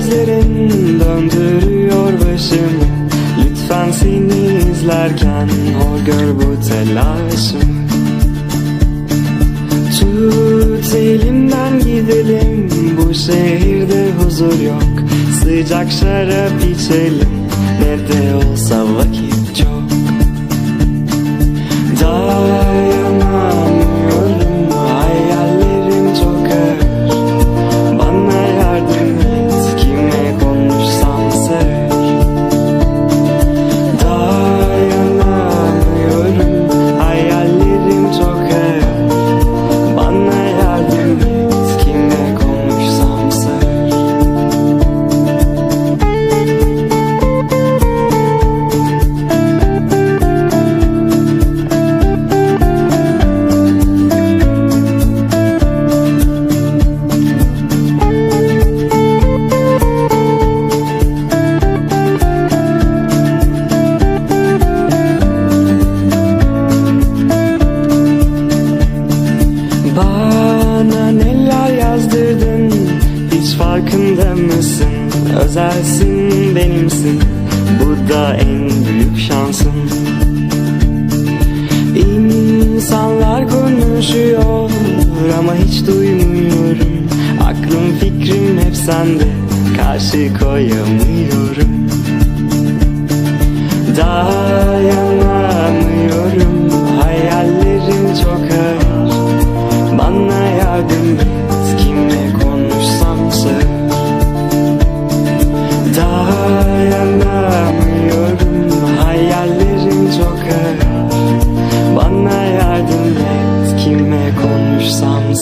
gözlerin döndürüyor başımı Lütfen seni izlerken hor gör bu telaşım. Tut elimden gidelim bu şehirde huzur yok. Sıcak şarap içelim ne de olsa vakit. Bana neler yazdırdın? Hiç farkında mısın? Özelsin benimsin. Bu da en büyük şansım. İnsanlar konuşuyor Ama hiç duymuyorum. Aklım fikrim hep sende. Karşı koyamıyorum. Daha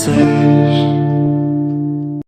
say